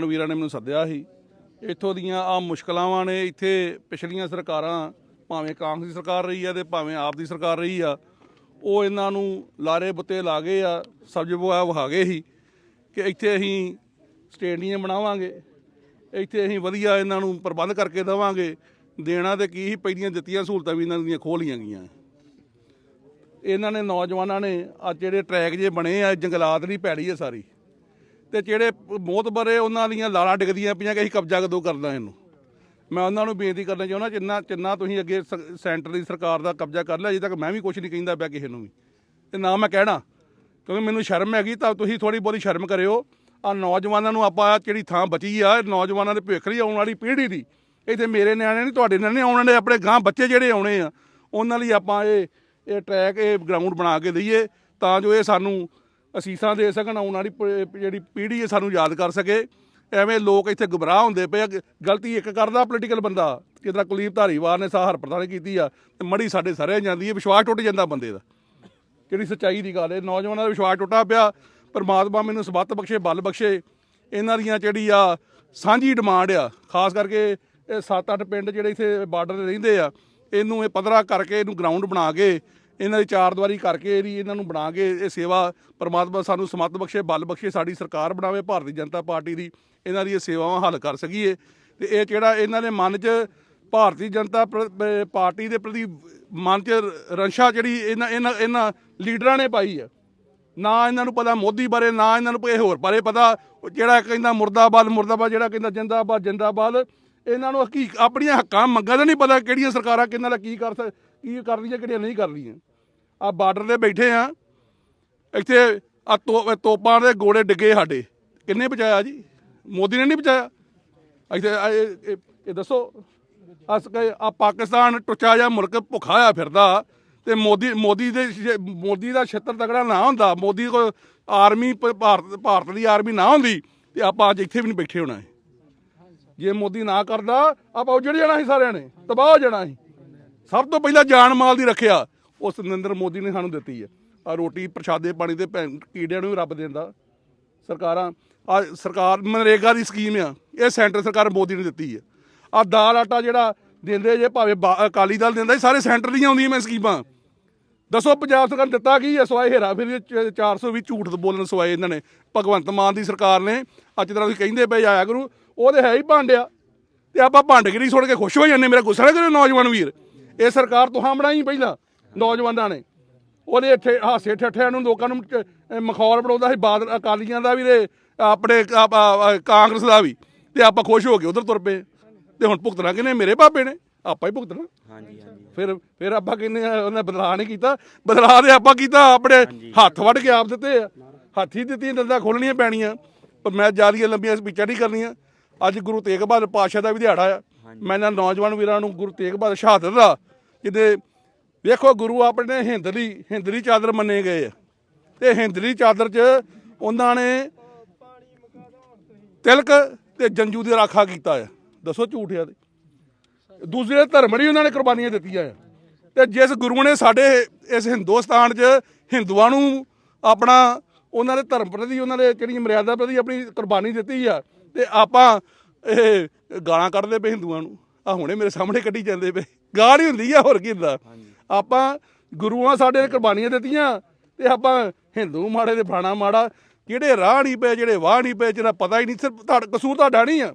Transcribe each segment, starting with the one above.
ਨੌਜਵਾਨ ਵੀਰਾਂ ਨੇ ਮੈਨੂੰ ਸੱਦਿਆ ਸੀ। ਇੱਥੋਂ ਦੀਆਂ ਆ ਮੁਸ਼ਕਲਾਵਾਂ ਨੇ, ਇੱਥੇ ਪਿਛਲੀਆਂ ਸਰਕਾਰਾਂ, ਭਾਵੇਂ ਕਾਂਗਰਸ ਦੀ ਸਰਕਾਰ ਰਹੀ ਆ ਤੇ ਭਾਵੇਂ ਆਪ ਦੀ ਸਰਕਾਰ ਰਹੀ ਆ, ਉਹ ਇਹਨਾਂ ਨੂੰ ਲਾਰੇ ਬੁੱਤੇ ਲਾ ਗਏ ਆ, ਸਬਜ਼ ਬੁਆ ਵਹਾ ਗਏ ਸੀ ਕਿ ਇੱਥੇ ਅਸੀਂ ਸਟੇਡੀਅਮ ਬਣਾਵਾਂਗੇ, ਇੱਥੇ ਅਸੀਂ ਵਧੀਆ ਇਹਨਾਂ ਨੂੰ ਪ੍ਰਬੰਧ ਕਰਕੇ ਦੇਵਾਂਗੇ, ਦੇਣਾ ਤੇ ਕੀ ਹੀ ਪਹਿਲੀਆਂ ਦਿੱਤੀਆਂ ਸਹੂਲਤਾਂ ਵੀ ਇਹਨਾਂ ਦੀਆਂ ਖੋਲੀਆਂ ਗਈਆਂ। ਇਹਨਾਂ ਨੇ ਨੌਜਵਾਨਾਂ ਨੇ ਅੱਜ ਜਿਹੜੇ ਟਰੈਕ ਜੇ ਬਣੇ ਆ ਜੰਗਲਾਤ ਦੀ ਪੈੜੀ ਆ ਸਾਰੀ। ਤੇ ਜਿਹੜੇ ਬਹੁਤ ਬਰੇ ਉਹਨਾਂ ਦੀਆਂ ਲਾਲਾਂ ਡਿੱਗਦੀਆਂ ਪਈਆਂ ਕਿ ਅਸੀਂ ਕਬਜ਼ਾ ਕਦੋਂ ਕਰਨਾ ਇਹਨੂੰ? ਮੈਂ ਉਹਨਾਂ ਨੂੰ ਬੇਨਤੀ ਕਰਨਾ ਚਾਹੁੰਦਾ ਜਿੰਨਾ ਜਿੰਨਾ ਤੁਸੀਂ ਅੱਗੇ ਸ- ਸੈਂਟਰ ਦੀ ਸਰਕਾਰ ਦਾ ਕਬਜ਼ਾ ਕਰ ਲਿਆ, ਅਜੇ ਤੱਕ ਮੈਂ ਵੀ ਕੁਝ ਨਹੀਂ ਕਹਿੰਦਾ ਪਿਆ ਕਿਸੇ ਨੂੰ ਵੀ। ਤੇ ਨਾ ਮੈਂ ਕਹਿਣਾ, ਕਿਉਂਕਿ ਮੈਨੂੰ ਸ਼ਰਮ ਹੈਗੀ ਤਾਂ ਤੁਸੀਂ ਥੋੜੀ ਬਹੁਤੀ ਸ਼ਰਮ ਕਰਿਓ। ਆ ਨੌਜਵਾਨਾਂ ਨੂੰ ਆਪਾਂ ਜਿਹੜੀ ਥਾਂ ਬਚੀ ਆ ਨੌਜਵਾਨਾਂ ਦੇ ਭਵਿੱਖ ਲਈ ਆਉਣ ਵਾਲੀ ਪੀੜ੍ਹੀ ਦੀ, ਇੱਥੇ ਮੇਰੇ ਨਿਆਣੇ ਨਹੀਂ, ਤੁਹਾਡੇ ਨਿਆਣੇ ਆਉਣ ਵਾਲੇ, ਆਪਣੇ ਗਾਂ ਬੱਚੇ ਜਿਹੜੇ ਆਉਣੇ ਆ, ਉਹਨਾਂ ਲਈ ਆਪਾਂ ਇਹ ਇਹ ਟਰੈਕ ਇਹ ਗਰਾਊਂਡ ਬਣਾ ਕੇ ਦਈਏ ਤਾਂ ਜੋ ਇਹ ਸਾਨੂੰ ਅਸੀਸਾਂ ਦੇ ਸਕਣ ਆਉਣ ਵਾਲੀ ਪ- ਜਿਹੜੀ ਪੀੜ੍ਹੀ ਹੈ ਸਾਨੂੰ ਯਾਦ ਕਰ ਸਕੇ। ਐਵੇਂ ਲੋਕ ਇੱਥੇ ਗੁਬਰਾਹ ਹੁੰਦੇ ਪਏ ਆ ਗ- ਗਲਤੀ ਇੱਕ ਕਰਦਾ ਪੋਲੀਟੀਕਲ ਬੰਦਾ ਕਿਦਾਂ ਕੁਲਦੀਪ ਧਾਰੀਵਾਲ ਨੇ ਸਾਹ ਹਰਪ੍ਰਤਾ ਨੇ ਕੀਤੀ ਆ, ਤੇ ਮੜੀ ਸਾਡੇ ਸਾਰੇ ਜਾਂਦੀ ਹੈ, ਵਿਸ਼ਵਾਸ ਟੁੱਟ ਜਾਂਦਾ ਬੰਦੇ ਦਾ। ਜਿਹੜੀ ਸੱਚਾਈ ਦੀ ਗੱਲ ਹੈ, ਨੌਜਵਾਨਾਂ ਦਾ ਵਿਸ਼ਵਾਸ ਟੁੱਟਾ ਪਿਆ, ਪਰਮਾਤਮਾ ਮੈਨੂੰ ਸਬੱਤ ਬਖਸ਼ੇ, ਬਲ ਬਖਸ਼ੇ, ਇਹਨਾਂ ਦੀਆਂ ਜਿਹੜੀ ਆ ਸਾਂਝੀ ਡਿਮਾਂਡ ਆ, ਖਾਸ ਕਰਕੇ ਇਹ 7-8 ਪਿੰਡ ਜਿਹੜੇ ਇੱਥੇ ਬਾਰਡਰ ਤੇ ਰਹਿੰਦੇ ਆ, ਇਹਨੂੰ ਇਹ ਪੱਧਰਾ ਕਰਕੇ ਇਹਨੂੰ ਗਰਾਊਂਡ ਬਣਾ ਕੇ ਇਹਨਾਂ ਦੀ ਚਾਰ ਦੀਵਾਰੀ ਕਰਕੇ ਇਹਦੀ ਇਹਨਾਂ ਨੂੰ ਬਣਾ ਕੇ ਇਹ ਸੇਵਾ ਪਰਮਾਤਮਾ ਸਾਨੂੰ ਸਮੱਤ ਬਖਸ਼ੇ, ਬਲ ਬਖਸ਼ੇ, ਸਾਡੀ ਸਰਕਾਰ ਬਣਾਵੇ, ਭਾਰਤੀ ਜਨਤਾ ਪਾਰਟੀ ਦੀ ਇਹਨਾਂ ਦੀ ਇਹ ਸੇਵਾਵਾਂ ਹੱਲ ਕਰ ਸਕੀਏ। ਤੇ ਇਹ ਜਿਹੜਾ ਇਹਨਾਂ ਦੇ ਮਨ 'ਚ ਭਾਰਤੀ ਜਨਤਾ ਪ੍ਰ- ਪਾਰਟੀ ਦੇ ਪ੍ਰਤੀ ਮਨ 'ਚ ਰੰਸ਼ਾ ਜਿਹੜੀ ਇਹਨਾਂ ਇਹਨਾਂ ਇਹਨਾਂ ਲੀਡਰਾਂ ਨੇ ਪਾਈ ਆ, ਨਾ ਇਹਨਾਂ ਨੂੰ ਪਤਾ ਮੋਦੀ ਬਾਰੇ, ਨਾ ਇਹਨਾਂ ਨੂੰ ਇਹ ਹੋਰ ਬਾਰੇ ਪਤਾ ਜਿਹੜਾ ਕਹਿੰਦਾ ਮੁਰਦਾਬਾਦ ਮੁਰਦਾਬਾਦ, ਜਿਹੜਾ ਕਹਿੰਦਾ ਜਿੰਦਾਬਾਦ ਜਿੰਦਾਬਾਦ, ਇਹਨਾਂ ਨੂੰ ਹਕੀਕ, ਆਪਣੀਆਂ ਹੱਕਾਂ ਮੰਗਾਂ ਦਾ ਨਹੀਂ ਪਤਾ ਕਿਹੜੀਆਂ ਸਰਕਾਰਾਂ ਕਿਹਨਾਂ ਦਾ ਕੀ ਕਰ ਸਕ- ਕੀ ਕਰ ਰਹੀਆਂ ਕਿਹੜੀਆਂ ਨਹੀਂ ਕਰ ਰਹੀਆਂ ਆ ਬਾਰਡਰ ਤੇ ਬੈਠੇ ਆ। ਇੱਥੇ ਆ ਤੋਪਾਂ ਦੇ ਗੋਲੇ ਡਿੱਗੇ ਸਾਡੇ। ਕਿੰਨੇ ਬਚਾਇਆ ਜੀ? ਮੋਦੀ ਨੇ ਨਹੀਂ ਬਚਾਇਆ? ਇੱਥੇ ਇਹ- ਦੱਸੋ। ਅਸ ਆ ਪਾਕਿਸਤਾਨ ਟੁੱਚਾ ਜਿਹਾ ਮੁਲਕ ਭੁੱਖਾ ਆ ਫਿਰਦਾ ਤੇ ਮੋਦੀ ਮੋਦੀ ਦੇ ਮੋਦੀ ਦਾ ਛੱਤਰ ਤਗੜਾ ਨਾ ਹੁੰਦਾ। ਮੋਦੀ ਕੋਲ ਆਰਮੀ ਭ- ਭਾਰਤ ਭਾਰਤ ਦੀ ਆਰਮੀ ਨਾ ਹੁੰਦੀ ਤੇ ਆਪਾਂ ਅੱਜ ਇੱਥੇ ਵੀ ਨਹੀਂ ਬੈਠੇ ਹੋਣਾ। ਜੇ ਮੋਦੀ ਨਾ ਕਰਦਾ, ਆਪਾਂ ਉੱਜੜ ਜਾਣਾ ਸੀ ਸਾਰਿਆਂ ਨੇ। ਤਬਾਹ ਹੋ ਜਾਣਾ ਸੀ। ਸਭ ਤੋਂ ਪਹਿਲਾਂ ਜਾਨ ਮਾਲ ਦੀ ਰੱਖਿਆ। ਉਸ ਨਰਿੰਦਰ ਮੋਦੀ ਨੇ ਸਾਨੂੰ ਦਿੱਤੀ ਹੈ। ਆ ਰੋਟੀ ਪ੍ਰਸ਼ਾਦੇ ਪਾਣੀ ਤੇ ਭੈਣ ਕੀੜਿਆਂ ਨੂੰ ਵੀ ਰੱਬ ਦਿੰਦਾ। ਸਰਕਾਰਾਂ ਆ ਸਰਕਾਰ ਮਨਰੇਗਾ ਦੀ ਸਕੀਮ ਆ। ਇਹ ਸੈਂਟਰ ਸਰਕਾਰ ਮੋਦੀ ਨੇ ਦਿੱਤੀ ਹੈ। ਆ ਦਾਲ ਆਟਾ ਜਿਹੜਾ ਦਿੰਦੇ ਜੇ ਭਾਵੇਂ ਬਾ- ਅਕਾਲੀ ਦਲ ਦਿੰਦਾ ਸਾਰੇ ਸੈਂਟਰ ਦੀਆਂ ਆਉਂਦੀਆਂ ਮੈਂ ਸਕੀਮਾਂ। ਦੱਸੋ ਪੰਜਾਬ ਸਰਕਾਰ ਨੇ ਦਿੱਤਾ ਕੀ ਹੈ? ਸਵਾਏ ਹੇਰਾ ਫਿਰ 420 ਝੂਠ ਬੋਲਣ ਸਵਾਏ ਇਹਨਾਂ ਨੇ। ਭਗਵੰਤ ਮਾਨ ਦੀ ਸਰਕਾਰ ਨੇ, ਅੱਜ ਤਰ੍ਹਾਂ ਤੁਸੀਂ ਕਹਿੰਦੇ ਪਏ ਆਇਆ ਕਰੂ ਉਹ ਤੇ ਹੈ ਹੀ ਭਾਂਡਿਆ। ਤੇ ਆਪਾਂ ਭੰਡਗਿਰੀ ਸੁਣ ਕੇ ਖੁਸ਼ ਹੋ ਜਾਂਦੇ ਮੇਰਾ ਗੁੱਸਾ ਨਾ ਕਰਿਓ ਨੌਜਵਾਨ ਵੀਰ। ਇਹ ਸਰਕਾਰ ਤੁਹਾਂ ਬਣਾਈ ਪਹਿਲਾਂ। ਨੌਜਵਾਨਾਂ ਨੇ। ਉਹਦੇ ਇੱਥੇ ਹਾਸੇ ਠੱਠਿਆਂ ਨੂੰ ਲੋਕਾਂ ਨੂੰ ਮਖੌਲ ਬਣਾਉਂਦਾ ਸੀ ਬਾਦਲ ਅਕਾਲੀਆਂ ਦਾ ਵੀ ਤੇ ਆਪਣੇ ਕਾਂਗਰਸ ਦਾ ਵੀ। ਤੇ ਆਪਾਂ ਖੁਸ਼ ਹੋ ਕੇ ਉਧਰ ਤੁਰ ਪਏ। ਤੇ ਹੁਣ ਭੁਗਤਣਾ ਕਿਨੇ ਮੇਰੇ ਪਾਪੇ ਨੇ। ਆਪਾਂ ਹੀ ਭੁਗਤਣਾ। ਹਾਂਜੀ ਹਾਂਜੀ। ਫਿਰ ਫਿਰ ਆਪਾਂ ਕਹਿੰਦੇ ਉਹਨੇ ਬਦਲਾਅ ਨਹੀਂ ਕੀਤਾ। ਬਦਲਾਅ ਦੇ ਆਪਾਂ ਕੀਤਾ ਆਪਣੇ ਹੱਥ ਵੱਢ ਕੇ ਆਪ ਦਿੱਤੇ ਆ। ਹੱਥੀ ਦਿੱਤੀਆਂ ਦੰਦਾਂ ਖੋਲਣੀਆਂ ਪੈਣੀਆਂ। ਪਰ ਮੈਂ ਜਿਆਦੀਆਂ ਲੰਬੀਆਂ ਸਪੀਚਾਂ ਨਹੀਂ ਕਰਨੀਆਂ। ਅੱਜ ਗੁਰੂ ਤੇਗ ਬਹਾਦਰ ਪਾਤਸ਼ਾਹ ਦਾ ਵੀ ਦਿਹਾੜਾ ਆ। ਮੈਂ ਇਹਨਾਂ ਨੌਜਵਾਨ ਵੀਰਾਂ ਨੂੰ ਗੁਰੂ ਤੇਗ ਬਹਾਦਰ ਸ਼ਹਾਦਤ ਦਾ ਜਿਹਦੇ ਵੇਖੋ, ਗੁਰੂ ਆਪਣੇ ਹਿੰਦਲੀ ਹਿੰਦਲੀ ਚਾਦਰ ਮੰਨੇ ਗਏ ਆ। ਤੇ ਹਿੰਦਲੀ ਚਾਦਰ 'ਚ ਉਹਨਾਂ ਨੇ ਤਿਲਕ ਤੇ ਜੰਜੂ ਦੀ ਰਾਖਾ ਕੀਤਾ ਆ। ਦੱਸੋ ਝੂਠ ਆ ਤੇ। ਦੂਸਰੇ ਧਰਮ ਲਈ ਉਹਨਾਂ ਨੇ ਕੁਰਬਾਨੀਆਂ ਦਿੱਤੀਆਂ ਆ। ਤੇ ਜਿਸ ਗੁਰੂ ਨੇ ਸਾਡੇ ਇਸ ਹਿੰਦੁਸਤਾਨ 'ਚ ਹਿੰਦੂਆਂ ਨੂੰ ਆਪਣਾ ਉਹਨਾਂ ਦੇ ਧਰਮ ਪ੍ਰਤੀ, ਉਹਨਾਂ ਦੇ ਜਿਹੜੀ ਮਰਿਆਦਾ ਪ੍ਰਤੀ ਆਪਣੀ ਕੁਰਬਾਨੀ ਦਿੱਤੀ ਆ, ਤੇ ਆਪਾਂ ਇਹ ਗਾਲਾਂ ਕੱਢਦੇ ਪਏ ਹਿੰਦੂਆਂ ਨੂੰ। ਆ ਹੁਣੇ ਮੇਰੇ ਸਾਹਮਣੇ ਕੱਢੀ ਜਾਂਦੇ ਪਏ। ਗਾਲ ਹੀ ਹੁੰਦੀ ਆ, ਹੋਰ ਕੀ ਹੁੰਦਾ। ਆਪਾਂ ਗੁਰੂਆਂ ਸਾਡੇ ਨੇ ਕੁਰਬਾਨੀਆਂ ਦਿੱਤੀਆਂ ਤੇ ਆਪਾਂ ਹਿੰਦੂ ਮਾੜੇ ਤੇ ਫਲਾਣਾ ਮਾੜਾ, ਜਿਹੜੇ ਰਾਹ ਨਹੀਂ ਪਏ, ਜਿਹੜੇ ਵਾਹ ਨਹੀਂ ਪਏ ਜਿਹੜਾ ਪਤਾ ਹੀ ਨਹੀਂ, ਸਿਰਫ ਤੁਹਾਡਾ, ਕਸੂਰ ਤੁਹਾਡਾ ਨਹੀਂ ਆ।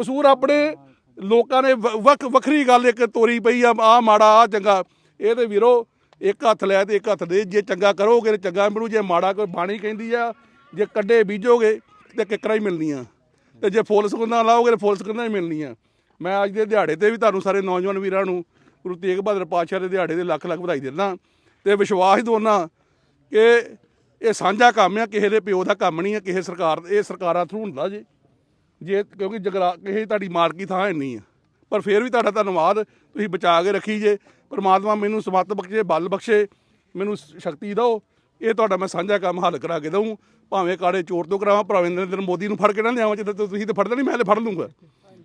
ਕਸੂਰ ਆਪਣੇ ਲੋਕਾਂ ਨੇ ਵ- ਵੱਖ, ਵੱਖਰੀ ਗੱਲ ਇੱਕ ਤੋਰੀ ਪਈ ਆ ਆ ਮਾੜਾ ਆ ਚੰਗਾ। ਇਹ ਤੇ ਵੀਰੋ, ਇੱਕ ਹੱਥ ਲੈ ਤੇ ਇੱਕ ਹੱਥ ਦੇ, ਜੇ ਚੰਗਾ ਕਰੋਗੇ ਤੇ ਚੰਗਾ ਮਿਲੂ, ਜੇ ਮਾੜਾ ਕੋਈ ਬਾਣੀ ਕਹਿੰਦੀ ਆ, ਜੇ ਕੱਡੇ ਬੀਜੋਗੇ ਤੇ ਕਿਕਰਾਂ ਹੀ ਮਿਲਣੀਆਂ। ਤੇ ਜੇ ਫੁੱਲ ਸੁਗੰਧਾਂ ਲਾਓਗੇ ਤੇ ਫੁੱਲ ਸੁਗੰਧਾਂ ਹੀ ਮਿਲਣੀਆਂ। ਮੈਂ ਅੱਜ ਦੇ ਦਿਹਾੜੇ ਤੇ ਵੀ ਤੁਹਾਨੂੰ ਸਾਰੇ ਨੌਜਵਾਨ ਵੀਰਾਂ ਨੂੰ ਗੁਰੂ ਤੇਗ ਬਹਾਦਰ ਪਾਤਸ਼ਾਹ ਦੇ ਦਿਹਾੜੇ ਦੇ ਲੱਖ ਲੱਖ ਵਧਾਈ ਦਿੰਦਾ ਤੇ ਵਿਸ਼ਵਾਸ ਦੋਨਾ ਕਿ ਇਹ ਸਾਂਝਾ ਕੰਮ ਆ, ਕਿਸੇ ਦੇ ਪਿਓ ਦਾ ਕੰਮ ਨਹੀਂ ਆ, ਕਿਸੇ ਸਰਕਾਰ, ਇਹ ਸਰਕਾਰਾਂ ਥਰੂ ਹੁੰਦਾ ਜੇ। ਜੇ ਕਿਉਂਕਿ ਜਗਰਾ, ਕਿਸੇ ਤੁਹਾਡੀ ਮਾਰਕੀ ਥਾਂ ਹੈ ਨਹੀਂ ਆ। ਪਰ ਫਿਰ ਵੀ ਤੁਹਾਡਾ ਧੰਨਵਾਦ, ਤੁਸੀਂ ਬਚਾ ਕੇ ਰੱਖੀ ਜੇ। ਪਰਮਾਤਮਾ ਮੈਨੂੰ ਸਮੱਤ ਬਖਸ਼ੇ, ਬਲ ਬਖਸ਼ੇ, ਮੈਨੂੰ ਸ਼ਕਤੀ ਦਿਓ। ਇਹ ਤੁਹਾਡਾ ਮੈਂ ਸਾਂਝਾ ਕੰਮ ਹੱਲ ਕਰਾ ਕੇ ਦਊਂ। ਭਾਵੇਂ ਕਾੜੇ ਚੋਰ ਤੋਂ ਕਰਾਵਾਂ, ਭਾਵੇਂ ਨਰਿੰਦਰ ਮੋਦੀ ਨੂੰ ਫੜ ਕੇ ਨਾ ਲਿਆਵਾਂ, ਜਿੱਦਾਂ ਤੁਸੀਂ ਤਾਂ ਫੜਦੇ ਨਹੀਂ, ਮੈਂ ਤਾਂ ਫੜ ਲੂੰਗਾ।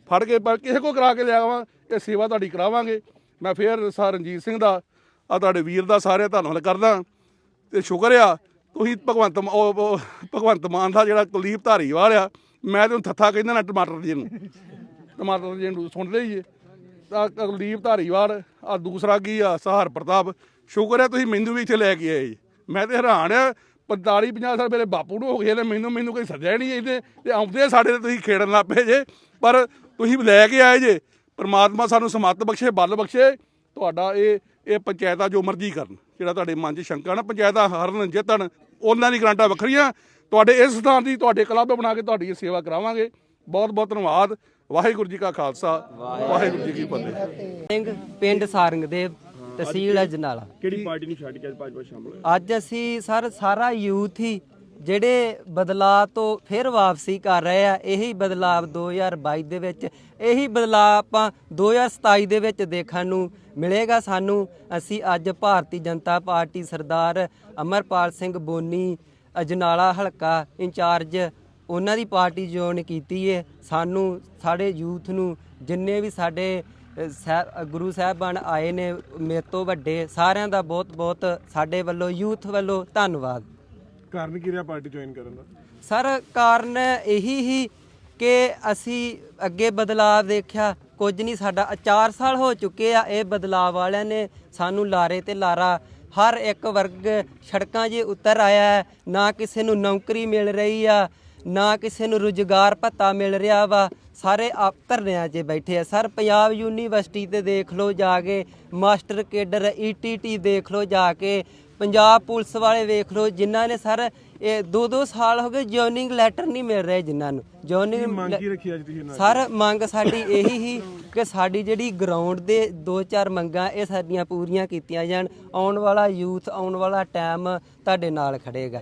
ਫੜ ਕੇ, ਪਰ ਕਿਸੇ ਕੋ ਕਰਾ ਕੇ ਲਿਆਵਾਂ, ਇਹ ਸੇਵਾ ਤੁਹਾਡੀ ਕਰਾਵਾਂਗੇ। ਮੈਂ ਫੇਰ ਸਰ ਰਣਜੀਤ ਸਿੰਘ ਦਾ ਆ ਤੁਹਾਡੇ ਵੀਰ ਦਾ ਸਾਰੇ ਧੰਨਵਾਦ ਕਰਦਾ। ਤੇ ਸ਼ੁਕਰ ਆ, ਤੁਸੀਂ ਭਗਵੰਤ ਮ- ਭਗਵੰਤ ਮਾਨ ਦਾ ਜਿਹੜਾ ਕੁਲਦੀਪ ਧਾਰੀਵਾਲ ਆ, ਮੈਂ ਤੈਨੂੰ ਥੱਥਾ ਕਹਿੰਦਾ ਨਾ ਟਮਾਟਰ ਜੀ ਨੂੰ ਟਮਾਟਰ ਜੀ ਨੂੰ ਸੁਣਦੇ ਹੀ ਏ ਕੁਲਦੀਪ ਧਾਰੀਵਾਲ ਆ ਦੂਸਰਾ ਕੀ ਆ, ਸਹਾਰ ਪ੍ਰਤਾਪ। ਸ਼ੁਕਰ ਆ ਤੁਸੀਂ ਮੈਨੂੰ ਵੀ ਇੱਥੇ ਲੈ ਕੇ ਆਏ। ਜੀ ਮੈਂ ਤੇ ਹੈਰਾਨ ਆ 45 50 ਸਾਲ ਮੇਰੇ ਬਾਪੂ ਨੂੰ ਹੋ ਗਏ ਨੇ, ਮੈਨੂੰ ਮੈਨੂੰ ਕੋਈ ਸੱਜਿਆ ਹੀ ਨਹੀਂ ਇਹਦੇ ਤੇ ਆਉਂਦੇ ਸਾਡੇ ਤੇ ਤੁਸੀਂ ਖੇਡਣ ਲੱਗ ਪਏ ਜੇ, ਪਰ ਤੁਸੀਂ ਲੈ ਕੇ ਆਏ ਜੇ। ਪਰਮਾਤਮਾ ਸਾਨੂੰ ਸਮੱਤ ਬਖਸ਼ੇ ਬਲ ਬਖਸ਼ੇ ਤੁਹਾਡਾ ਇਹ ਇਹ ਪੰਚਾਇਤਾਂ ਜੋ ਮਰਜ਼ੀ ਕਰਨ। ਜਿਹੜਾ ਤੁਹਾਡੇ ਮਨ 'ਚ ਸ਼ੰਕਾ ਨਾ ਪੰਚਾਇਤਾਂ ਹਰਨ ਜਿੱਤਣ ਉਹਨਾਂ ਦੀ ਗਰੰਟਾਂ ਵੱਖਰੀਆਂ। ਤੁਹਾਡੇ ਇਸ ਸਥਾਨ ਦੀ ਤੁਹਾਡੇ ਕਲੱਬ ਬਣਾ ਕੇ ਤੁਹਾਡੀ ਸੇਵਾ ਕਰਾਵਾਂਗੇ। ਬਹੁਤ ਬਹੁਤ ਧੰਨਵਾਦ। ਵਾਹਿਗੁਰੂ ਜੀ ਕਾ ਖਾਲਸਾ। ਵਾਹਿਗੁਰੂ ਜੀ ਕੀ ਫਤਿਹ। ਸਿੰਘ ਪਿੰਡ ਸਾਰੰਗਦੇਵ ਤਹਿਸੀਲ ਅਜਨਾਲਾ। ਕਿਹੜੀ ਪਾਰਟੀ ਨੂੰ ਛੱਡ ਕੇ ਅੱਜ ਭਾਜਪਾ ਸ਼ਾਮਲ ਹੋਏ ਅੱਜ ਅਸੀਂ ਸਰ ਸਾਰਾ ਯੂਥ ਹੀ ਜਿਹੜੇ ਬਦਲਾਅ ਤੋਂ ਫਿਰ ਵਾਪਸੀ ਕਰ ਰਹੇ ਆ, ਇਹੀ ਬਦਲਾਅ 2022 ਦੇ ਵਿੱਚ, ਇਹੀ ਬਦਲਾਅ ਆਪਾਂ 2027 ਦੇ ਵਿੱਚ ਦੇਖਣ ਨੂੰ ਮਿਲੇਗਾ ਸਾਨੂੰ। ਅਸੀਂ ਅੱਜ ਭਾਰਤੀ ਜਨਤਾ ਪਾਰਟੀ ਸਰਦਾਰ ਅਮਰਪਾਲ ਸਿੰਘ ਬੋਨੀ, ਅਜਨਾਲਾ ਹਲਕਾ ਇੰਚਾਰਜ, ਉਹਨਾਂ ਦੀ ਪਾਰਟੀ ਜੁਆਇਨ ਕੀਤੀ ਏ। ਸਾਨੂੰ, ਸਾਡੇ ਯੂਥ ਨੂੰ ਜਿੰਨੇ ਵੀ ਸਾਡੇ ਸਾਹਿਬ- ਗੁਰੂ ਸਾਹਿਬਾਨ ਆਏ ਨੇ, ਮੇਰੇ ਤੋਂ ਵੱਡੇ, ਸਾਰਿਆਂ ਦਾ ਬਹੁਤ ਬਹੁਤ ਸਾਡੇ ਵੱਲੋਂ, ਯੂਥ ਵੱਲੋਂ ਧੰਨਵਾਦ। ਕਾਰਨ ਕੀ ਰਿਹਾ ਪਾਰਟੀ ਜੁਆਇਨ ਕਰਨ ਦਾ? ਸਰ, ਕਾਰਨ ਇਹੀ ਹੀ ਕਿ ਅਸੀਂ ਅੱਗੇ ਬਦਲਾਅ ਦੇਖਿਆ ਕੁਝ ਨਹੀਂ, ਸਾਡਾ 4 ਸਾਲ ਹੋ ਚੁੱਕੇ ਆ, ਇਹ ਬਦਲਾਅ ਵਾਲਿਆਂ ਨੇ ਸਾਨੂੰ ਲਾਰੇ ਤੇ ਲਾਰਾ, ਹਰ ਇੱਕ ਵਰਗ ਸੜਕਾਂ 'ਤੇ ਉਤਰ ਆਇਆ ਹੈ, ਨਾ ਕਿਸੇ ਨੂੰ ਨੌਕਰੀ ਮਿਲ ਰਹੀ ਆ, ਨਾ ਕਿਸੇ ਨੂੰ ਰੁਜ਼ਗਾਰ ਭੱਤਾ ਮਿਲ ਰਿਹਾ ਵਾ, ਸਾਰੇ ਆਪ ਧਰਨਿਆਂ 'ਚ ਬੈਠੇ ਆ। ਸਰ, ਪੰਜਾਬ ਯੂਨੀਵਰਸਿਟੀ ਤੇ ਦੇਖ ਲਓ ਜਾ ਕੇ, ਮਾਸਟਰ ਕੇਡਰ ਈਟੀਟੀ ਦੇਖ ਲਓ ਜਾ ਕੇ ਪੰਜਾਬ ਪੁਲਿਸ ਵਾਲੇ ਵੇਖ ਲਓ ਜਿਨ੍ਹਾਂ ਨੇ ਸਰ ਇਹ ਦੋ ਦੋ ਸਾਲ ਹੋ ਗਏ ਜੋਇਨਿੰਗ ਲੈਟਰ ਨਹੀਂ ਮਿਲ ਰਹੇ ਜਿਨ੍ਹਾਂ ਨੂੰ। ਜੋਇਨਿੰਗ ਮੰਗ ਕੀ ਰੱਖੀ ਅੱਜ ਤੁਸੀਂ ਨਾਲ ਸਰ ਮੰਗ ਸਾਡੀ ਇਹੀ ਹੀ ਕਿ ਸਾਡੀ ਜਿਹੜੀ ਗਰਾਊਂਡ ਦੇ ਦੋ ਚਾਰ ਮੰਗਾਂ ਇਹ ਸਾਡੀਆਂ ਪੂਰੀਆਂ ਕੀਤੀਆਂ ਜਾਣ। ਆਉਣ ਵਾਲਾ ਯੂਥ ਆਉਣ ਵਾਲਾ ਟਾਈਮ ਤੁਹਾਡੇ ਨਾਲ ਖੜੇਗਾ।